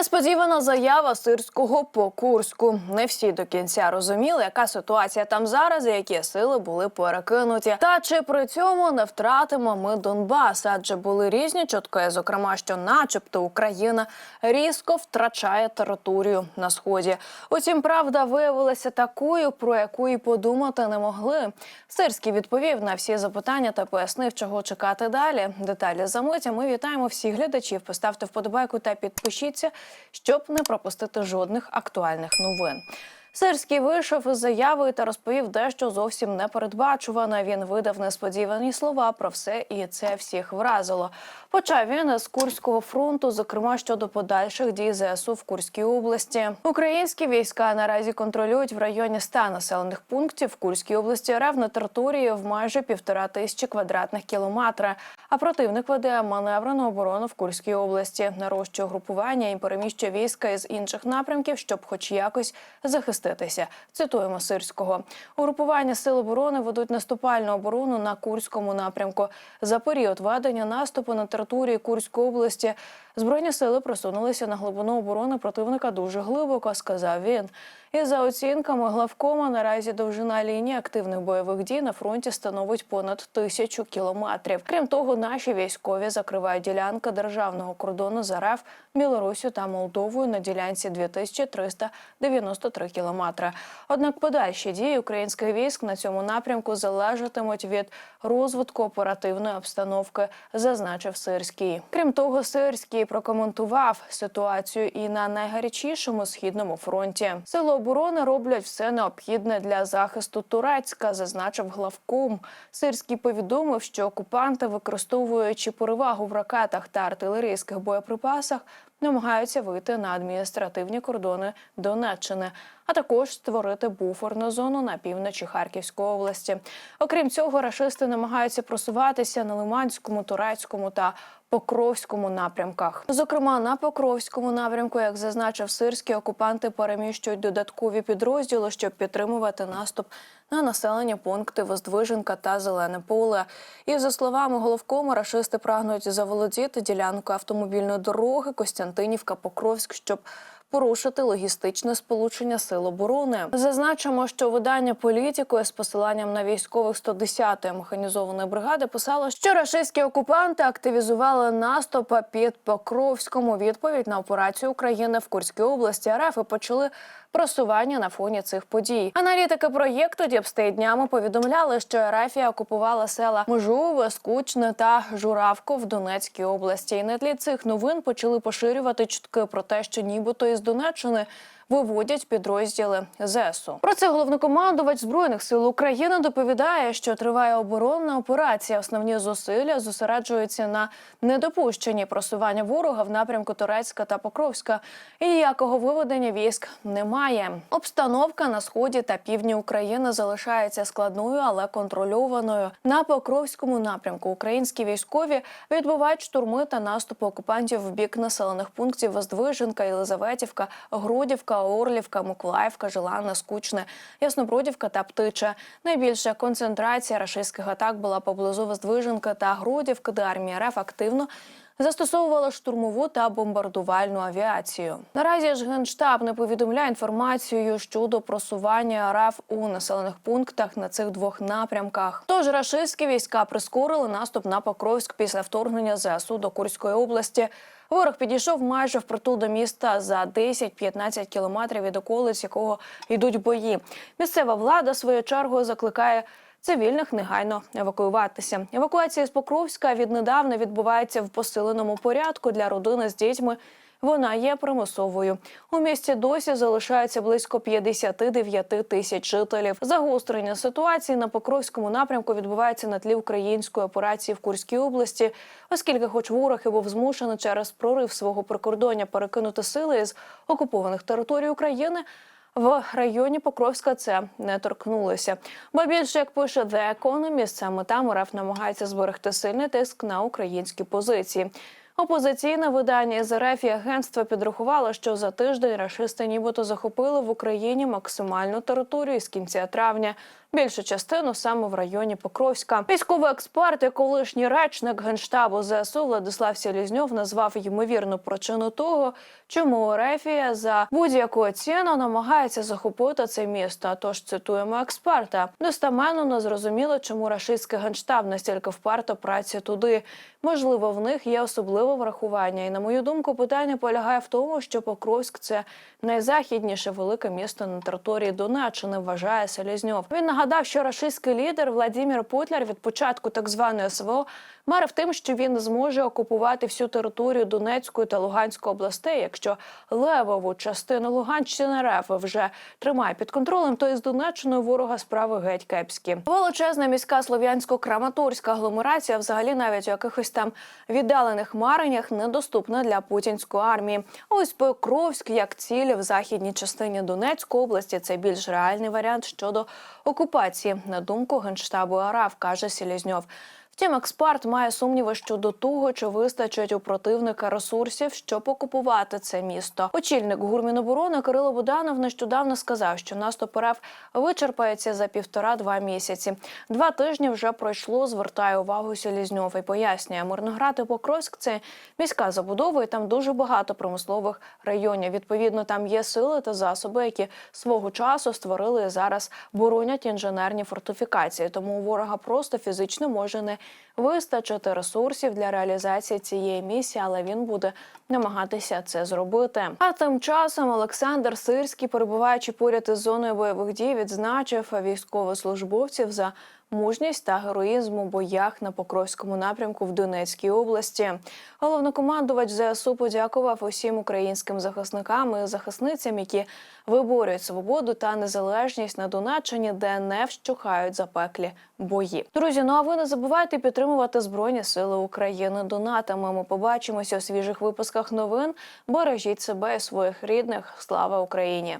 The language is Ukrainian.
Несподівана заява сирського по Курську. Не всі до кінця розуміли, яка ситуація там зараз, і які сили були перекинуті. Та чи при цьому не втратимо ми Донбас? Адже були різні чутки, зокрема, що, начебто, Україна різко втрачає територію на сході. Утім, правда виявилася такою, про яку і подумати не могли. Сирський відповів на всі запитання та пояснив, чого чекати далі. Деталі за миття. Ми вітаємо всіх глядачів. Поставте вподобайку та підпишіться, щоб не пропустити жодних актуальних новин. Сирський вийшов із заявою та розповів дещо зовсім непередбачуване. Він видав несподівані слова про все, і це всіх вразило. Почав він з Курського фронту, зокрема щодо подальших дій ЗСУ в Курській області. Українські війська наразі контролюють в районі ста населених пунктів в Курській області РФ на території в майже півтора тисячі квадратних кілометра. А противник веде маневрену оборону в Курській області, нарощує групування і переміщує війська із інших напрямків, щоб, хоч якось, захиститися. Цитуємо сирського угрупування сил оборони ведуть наступальну оборону на Курському напрямку. За період ведення наступу на території Курської області збройні сили просунулися на глибину оборони противника дуже глибоко, сказав він. І за оцінками главкома наразі довжина лінії активних бойових дій на фронті становить понад тисячу кілометрів. Крім того, наші військові закривають ділянки державного кордону з РФ, Білорусю та Молдовою на ділянці 2393 кілометри. Однак подальші дії українських військ на цьому напрямку залежатимуть від розвитку оперативної обстановки, зазначив Сирський. Крім того, Сирський прокоментував ситуацію і на найгарячішому східному фронті. Сили оборони роблять все необхідне для захисту Турецька, зазначив главком. Сирський повідомив, що окупанти, використовуючи перевагу в ракетах та артилерійських боєприпасах, намагаються вийти на адміністративні кордони Донеччини, а також створити буферну зону на півночі Харківської області. Окрім цього, рашисти намагаються просуватися на Лиманському, Турецькому та Покровському напрямках. Зокрема, на Покровському напрямку, як зазначив Сирський, окупанти переміщують додаткові підрозділи, щоб підтримувати наступ на населені пункти Воздвиженка та Зелене поле. І за словами головкому, рашисти прагнуть заволодіти ділянку автомобільної дороги Костянтинівка-Покровськ, щоб порушити логістичне сполучення сил оборони. Зазначимо, що видання політикою з посиланням на військових 110-ї механізованої бригади писало, що рашистські окупанти активізували наступ під Покровському відповідь на операцію України в Курській області. РФ і почали просування на фоні цих подій. Аналітики проєкту Діпстей днями повідомляли, що Ерафія окупувала села Межове, Скучне та Журавко в Донецькій області. І на тлі цих новин почали поширювати чутки про те, що нібито із Донеччини. Виводять підрозділи ЗСУ. Про це головнокомандувач збройних сил України доповідає, що триває оборонна операція. Основні зусилля зосереджуються на недопущенні просування ворога в напрямку Турецька та Покровська. І ніякого виведення військ немає. Обстановка на сході та півдні України залишається складною, але контрольованою. На Покровському напрямку українські військові відбувають штурми та наступи окупантів в бік населених пунктів Воздвиженка, Єлизаветівка, Орлівка, Миколаївка, Желанна, Скучне, Яснобродівка та Птича. Найбільша концентрація рашистських атак була поблизу Воздвиженка та Грудівки, де армія РФ активно застосовувала штурмову та бомбардувальну авіацію. Наразі ж генштаб не повідомляє інформацію щодо просування РФ у населених пунктах на цих двох напрямках. Тож рашистські війська прискорили наступ на Покровськ після вторгнення ЗСУ до Курської області. Ворог підійшов майже впритул до міста за 10-15 кілометрів від околиць, якого йдуть бої. Місцева влада своєю чергою закликає. Цивільних негайно евакуюватися. Евакуація з Покровська віднедавна відбувається в посиленому порядку для родини з дітьми. Вона є примусовою. У місті досі залишається близько 59 тисяч жителів. Загострення ситуації на Покровському напрямку відбувається на тлі української операції в Курській області, оскільки, хоч ворог і був змушений через прорив свого прикордоння перекинути сили з окупованих територій України. В районі Покровська це не торкнулося. Бо більше як пише The Economist, саме там РФ намагається зберегти сильний тиск на українські позиції. Опозиційне видання з РФ і агентство підрахувало, що за тиждень рашисти нібито захопили в Україні максимальну територію з кінця травня. Більшу частину саме в районі Покровська. Військовий експерт і колишній речник генштабу ЗСУ Владислав Сілізньов назвав ймовірну причину того, чому Рефія за будь-яку ціну намагається захопити це місто. Тож цитуємо експерта. Достаменно не зрозуміло, чому рашистський генштаб настільки вперто працює туди. Можливо, в них є особливе врахування. І на мою думку, питання полягає в тому, що Покровськ це найзахідніше велике місто на території Донеччини. Вважає Селізньов. Він нагадав, що рашистський лідер Владимир Путляр від початку так званої СВО марив тим, що він зможе окупувати всю територію Донецької та Луганської областей. Якщо левову частину Луганщини РФ вже тримає під контролем, то із Донеччиною ворога справи геть кепські. Величезна міська слов'янсько-краматорська агломерація, взагалі навіть у якихось там віддалених мареннях, недоступна для путінської армії. Ось Покровськ як ціль в західній частині Донецької області. Це більш реальний варіант щодо окупації, на думку генштабу АРАФ каже Селізньов. Втім, експерт має сумніви щодо того, чи вистачить у противника ресурсів, щоб окупувати це місто. Очільник гурміноборони Кирило Буданов нещодавно сказав, що наступ РФ вичерпається за півтора-два місяці. Два тижні вже пройшло. Звертає увагу Селізньов і пояснює, Мирноград і Покровськ це міська забудова, і там дуже багато промислових районів. Відповідно, там є сили та засоби, які свого часу створили і зараз боронять інженерні фортифікації. Тому у ворога просто фізично може не вистачити ресурсів для реалізації цієї місії, але він буде намагатися це зробити. А тим часом Олександр Сирський, перебуваючи поряд із зоною бойових дій, відзначив військовослужбовців за мужність та героїзм у боях на Покровському напрямку в Донецькій області. Головнокомандувач ЗСУ подякував усім українським захисникам і захисницям, які виборюють свободу та незалежність на Донеччині, де не вщухають запеклі бої. Друзі, ну а ви не забувайте підтримувати Збройні Сили України донатами. Ми побачимося у свіжих випусках новин. Бережіть себе і своїх рідних. Слава Україні!